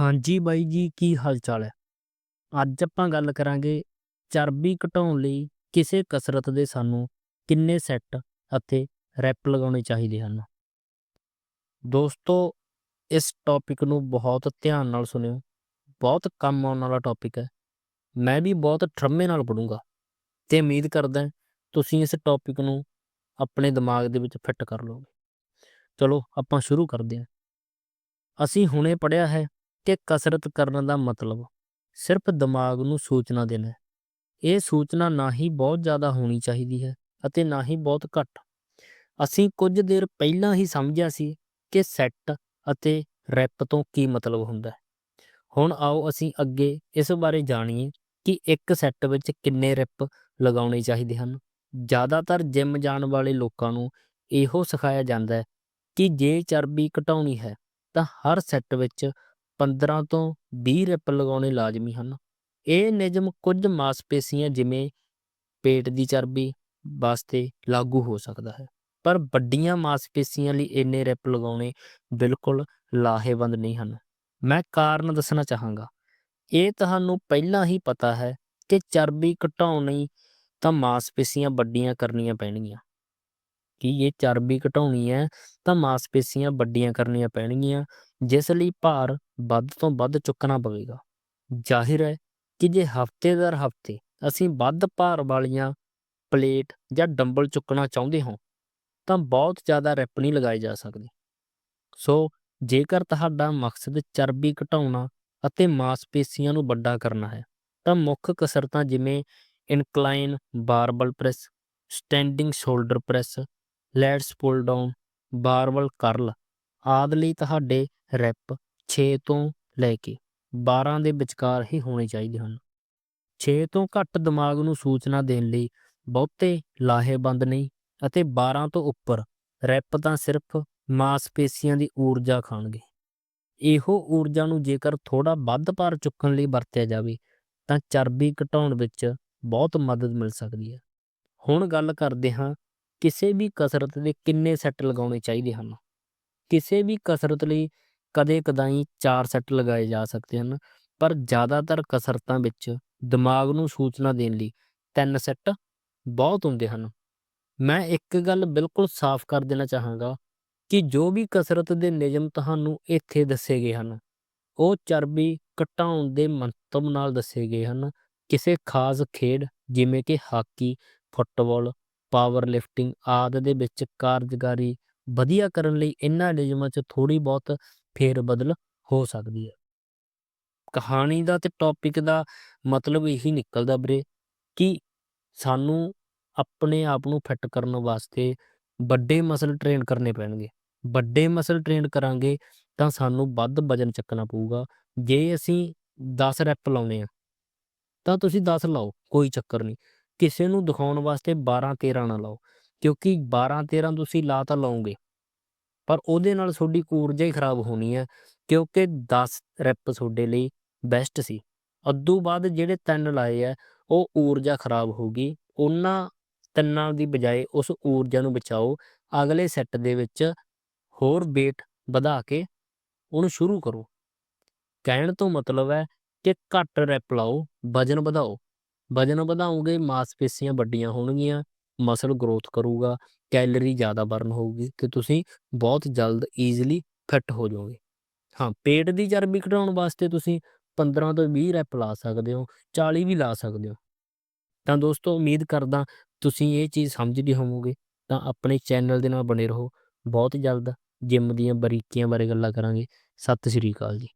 ਹਾਂਜੀ ਬਾਈ ਜੀ, ਕੀ ਹਾਲ ਚਾਲ ਹੈ? ਅੱਜ ਆਪਾਂ ਗੱਲ ਕਰਾਂਗੇ ਚਰਬੀ ਘਟਾਉਣ ਲਈ ਕਿਸੇ ਕਸਰਤ ਦੇ ਸਾਨੂੰ ਕਿੰਨੇ ਸੈੱਟ ਅਤੇ ਰੈਪ ਲਗਾਉਣੇ ਚਾਹੀਦੇ ਹਨ? ਦੋਸਤੋ, ਇਸ ਟੌਪਿਕ ਨੂੰ ਬਹੁਤ ਧਿਆਨ ਨਾਲ ਸੁਣਿਓ। ਬਹੁਤ ਕੰਮ ਆਉਣ ਵਾਲਾ ਟੌਪਿਕ ਹੈ। ਮੈਂ ਵੀ ਬਹੁਤ ਠਰਮੇ ਨਾਲ ਪੜੂੰਗਾ ਤੇ ਉਮੀਦ ਕਰਦਾ ਤੁਸੀਂ ਇਸ ਟੌਪਿਕ ਨੂੰ ਆਪਣੇ ਦਿਮਾਗ ਦੇ ਵਿੱਚ ਫਿੱਟ ਕਰ ਲਓਗੇ। ਚਲੋ, ਆਪਾਂ ਸ਼ੁਰੂ ਕਰਦੇ ਹਾਂ। ਅਸੀਂ ਹੁਣੇ ਪੜਿਆ ਹੈ ਕਿ ਕਸਰਤ ਕਰਨ ਦਾ ਮਤਲਬ ਸਿਰਫ ਦਿਮਾਗ ਨੂੰ ਸੂਚਨਾ ਦੇਣਾ ਹੈ। ਇਹ ਸੂਚਨਾ ਨਾ ਹੀ ਬਹੁਤ ਜ਼ਿਆਦਾ ਹੋਣੀ ਚਾਹੀਦੀ ਹੈ ਅਤੇ ਨਾ ਹੀ ਬਹੁਤ ਘੱਟ। ਅਸੀਂ ਕੁਝ ਦੇਰ ਪਹਿਲਾਂ ਹੀ ਸਮਝਿਆ ਸੀ ਕਿ ਸੈੱਟ ਅਤੇ ਰੈਪ ਤੋਂ ਕੀ ਮਤਲਬ ਹੁੰਦਾ ਹੈ। ਹੁਣ ਆਓ ਅਸੀਂ ਅੱਗੇ ਇਸ ਬਾਰੇ ਜਾਣੀਏ ਕਿ ਇੱਕ ਸੈੱਟ ਵਿੱਚ ਕਿੰਨੇ ਰੈਪ ਲਗਾਉਣੇ ਚਾਹੀਦੇ ਹਨ। ਜ਼ਿਆਦਾਤਰ ਜਿਮ ਜਾਣ ਵਾਲੇ ਲੋਕਾਂ ਨੂੰ ਇਹੋ ਸਿਖਾਇਆ ਜਾਂਦਾ ਹੈ ਕਿ ਜੇ ਚਰਬੀ ਘਟਾਉਣੀ ਹੈ ਤਾਂ ਹਰ ਸੈੱਟ ਵਿੱਚ 15 ਤੋਂ 20 ਰੈਪ ਲਗਾਉਣੇ ਲਾਜ਼ਮੀ ਹਨ। ਇਹ ਨਿਯਮ ਕੁਝ ਮਾਸਪੇਸ਼ੀਆਂ ਜਿਵੇਂ ਪੇਟ ਦੀ ਚਰਬੀ ਵਾਸਤੇ ਲਾਗੂ ਹੋ ਸਕਦਾ ਹੈ, ਪਰ ਵੱਡੀਆਂ ਮਾਸਪੇਸ਼ੀਆਂ ਲਈ ਇੰਨੇ ਰੈਪ ਲਗਾਉਣੇ ਬਿਲਕੁਲ ਲਾਹੇਵੰਦ ਨਹੀਂ ਹਨ। ਮੈਂ ਕਾਰਨ ਦੱਸਣਾ ਚਾਹਾਂਗਾ। ਇਹ ਤੁਹਾਨੂੰ ਪਹਿਲਾਂ ਹੀ ਪਤਾ ਹੈ ਕਿ ਚਰਬੀ ਘਟਾਉਣੀ ਤਾਂ ਮਾਸਪੇਸ਼ੀਆਂ ਵੱਡੀਆਂ ਕਰਨੀਆਂ ਪੈਣਗੀਆਂ। ਕਿ ਇਹ ਚਰਬੀ ਘਟਾਉਣੀ ਹੈ, ਤਾਂ ਮਾਸਪੇਸ਼ੀਆਂ ਵੱਡੀਆਂ ਕਰਨੀਆਂ ਪੈਣਗੀਆਂ, ਜਿਸ ਲਈ ਭਾਰ ਵੱਧ ਤੋਂ ਵੱਧ ਚੁੱਕਣਾ ਪਵੇਗਾ। ਜ਼ਾਹਿਰ ਹੈ ਕਿ ਜੇ ਹਫ਼ਤੇ ਦਰ ਹਫ਼ਤੇ ਅਸੀਂ ਵੱਧ ਭਾਰ ਵਾਲੀਆਂ ਪਲੇਟ ਜਾਂ ਡੰਬਲ ਚੁੱਕਣਾ ਚਾਹੁੰਦੇ ਹਾਂ, ਤਾਂ ਬਹੁਤ ਜ਼ਿਆਦਾ ਰੈਪ ਨਹੀਂ ਲਗਾਏ ਜਾ ਸਕਦੇ। ਸੋ ਜੇਕਰ ਤੁਹਾਡਾ ਮਕਸਦ ਚਰਬੀ ਘਟਾਉਣਾ ਅਤੇ ਮਾਸਪੇਸ਼ੀਆਂ ਨੂੰ ਵੱਡਾ ਕਰਨਾ ਹੈ, ਤਾਂ ਮੁੱਖ ਕਸਰਤਾਂ ਜਿਵੇਂ incline barbell press, standing shoulder press lats pull down barbell curl, ਆਦਿ ਲਈ ਤੁਹਾਡੇ ਰੈਪ 6 ਤੋਂ ਲੈ ਕੇ 12 ਦੇ ਵਿਚਕਾਰ ਹੀ ਹੋਣੇ ਚਾਹੀਦੇ ਹਨ। 6 ਤੋਂ ਘੱਟ ਦਿਮਾਗ ਨੂੰ ਸੂਚਨਾ ਦੇਣ ਲਈ ਬਹੁਤੇ ਲਾਹੇਵੰਦ ਨਹੀਂ ਅਤੇ 12 ਤੋਂ ਉੱਪਰ ਰੈਪ ਤਾਂ ਸਿਰਫ ਮਾਸਪੇਸ਼ੀਆਂ ਦੀ ਊਰਜਾ ਖਾਣਗੇ। ਇਹੋ ਊਰਜਾ ਨੂੰ ਜੇਕਰ ਥੋੜਾ ਵੱਧ ਭਾਰ ਚੁੱਕਣ ਲਈ ਵਰਤਿਆ ਜਾਵੇ, ਤਾਂ ਚਰਬੀ ਘਟਾਉਣ ਵਿੱਚ ਬਹੁਤ ਮਦਦ ਮਿਲ ਸਕਦੀ ਹੈ। ਹੁਣ ਗੱਲ ਕਰਦੇ ਹਾਂ ਕਿਸੇ ਵੀ ਕਸਰਤ ਦੇ ਕਿੰਨੇ ਸੈੱਟ ਲਗਾਉਣੇ ਚਾਹੀਦੇ ਹਨ? ਕਿਸੇ ਵੀ ਕਸਰਤ ਲਈ ਕਦੇ ਕਦਾਈ 4 ਸੈੱਟ ਲਗਾਏ ਜਾ ਸਕਦੇ ਹਨ, ਪਰ ਜ਼ਿਆਦਾਤਰ ਕਸਰਤਾਂ ਵਿੱਚ ਦਿਮਾਗ ਨੂੰ ਸੂਚਨਾ ਦੇਣ ਲਈ 3 ਸੈੱਟ ਬਹੁਤ ਹੁੰਦੇ ਹਨ। ਮੈਂ ਇੱਕ ਗੱਲ ਬਿਲਕੁਲ ਸਾਫ਼ ਕਰ ਦੇਣਾ ਚਾਹਾਂਗਾ ਕਿ ਜੋ ਵੀ ਕਸਰਤ ਦੇ ਨਿਯਮ ਤੁਹਾਨੂੰ ਇੱਥੇ ਦੱਸੇ ਗਏ ਹਨ, ਉਹ ਚਰਬੀ ਘਟਾਉਣ ਦੇ ਮੰਤਵ ਨਾਲ ਦੱਸੇ ਗਏ ਹਨ। ਕਿਸੇ ਖਾਸ ਖੇਡ ਜਿਵੇਂ ਕਿ ਹਾਕੀ, ਫੁੱਟਬਾਲ ਪਾਵਰ ਲਿਫਟਿੰਗ ਆਦਿ ਦੇ ਵਿੱਚ ਕਾਰਜਕਾਰੀ ਵਧੀਆ ਕਰਨ ਲਈ ਇਹਨਾਂ ਨਿਯਮਾਂ 'ਚ ਥੋੜੀ ਬਹੁਤ ਫੇਰ ਬਦਲ ਹੋ ਸਕਦੀ ਹੈ। ਕਹਾਣੀ ਦਾ ਤੇ ਟੌਪਿਕ ਦਾ ਮਤਲਬ ਇਹੀ ਨਿਕਲਦਾ ਵੀਰੇ ਕਿ ਸਾਨੂੰ ਆਪਣੇ ਆਪ ਨੂੰ ਫਿੱਟ ਕਰਨ ਵਾਸਤੇ ਵੱਡੇ ਮਸਲ ਟ੍ਰੇਨ ਕਰਨੇ ਪੈਣਗੇ। ਵੱਡੇ ਮਸਲ ਟ੍ਰੇਨ ਕਰਾਂਗੇ ਤਾਂ ਸਾਨੂੰ ਵੱਧ ਵਜਨ ਚੱਕਣਾ ਪਊਗਾ। ਜੇ ਅਸੀਂ 10 ਰੈਪ ਲਾਉਨੇ ਆ ਤਾਂ ਤੁਸੀਂ 10 ਲਾਓ, ਕੋਈ ਚੱਕਰ ਨਹੀਂ। ਕਿਸੇ ਨੂੰ ਦਿਖਾਉਣ ਵਾਸਤੇ 12 13 ਨਾ ਲਾਓ, ਕਿਉਂਕਿ 12 13 ਤੁਸੀਂ ਲਾ ਤਾਂ ਲਾਉਂਗੇ ਪਰ ਉਹਦੇ ਨਾਲ ਤੁਹਾਡੀ ਊਰਜਾ ਹੀ ਖਰਾਬ ਹੋਣੀ ਹੈ, ਕਿਉਂਕਿ 10 ਰੈਪ ਤੁਹਾਡੇ ਲਈ ਬੈਸਟ ਸੀ। ਅੱਧੂ ਬਾਅਦ ਜਿਹੜੇ ਤਿੰਨ ਲਾਏ ਆ, ਉਹ ਊਰਜਾ ਖਰਾਬ ਹੋ ਗਈ। ਉਹਨਾਂ ਤਿੰਨਾਂ ਦੀ ਬਜਾਏ ਉਸ ਊਰਜਾ ਨੂੰ ਬਚਾਓ। ਅਗਲੇ ਸੈੱਟ ਦੇ ਵਿੱਚ ਹੋਰ weight ਵਧਾ ਕੇ ਉਹਨੂੰ ਸ਼ੁਰੂ ਕਰੋ। ਕਹਿਣ ਤੋਂ ਮਤਲਬ ਹੈ ਕਿ ਘੱਟ ਰੈਪ ਲਾਓ, ਵਜਨ ਵਧਾਓ। ਵਜਨ ਵਧਾਓਗੇ ਮਾਸਪੇਸ਼ੀਆਂ ਵੱਡੀਆਂ ਹੋਣਗੀਆਂ, ਮਸਲ ਗਰੋਥ ਕਰੂਗਾ, ਕੈਲਰੀ ਜ਼ਿਆਦਾ ਬਰਨ ਹੋਊਗੀ ਤੇ ਤੁਸੀਂ ਬਹੁਤ ਜਲਦ ਈਜ਼ੀਲੀ ਫਿੱਟ ਹੋ ਜਾਓਗੇ। ਹਾਂ, ਪੇਟ ਦੀ ਚਰਬੀ ਘਟਾਉਣ ਵਾਸਤੇ ਤੁਸੀਂ 15 ਤੋਂ 20 ਰੈਪ ਲਾ ਸਕਦੇ ਹੋ 40 ਵੀ ਲਾ ਸਕਦੇ ਹੋ। ਤਾਂ ਦੋਸਤੋ, ਉਮੀਦ ਕਰਦਾ ਤੁਸੀਂ ਇਹ ਚੀਜ਼ ਸਮਝਦੇ ਹੋਵੋਗੇ, ਤਾਂ ਆਪਣੇ ਚੈਨਲ ਦੇ ਨਾਲ ਬਣੇ ਰਹੋ। ਬਹੁਤ ਜਲਦ ਜਿਮ ਦੀਆਂ ਬਰੀਕੀਆਂ ਬਾਰੇ ਗੱਲਾਂ ਕਰਾਂਗੇ। ਸਤਿ ਸ਼੍ਰੀ ਅਕਾਲ ਜੀ।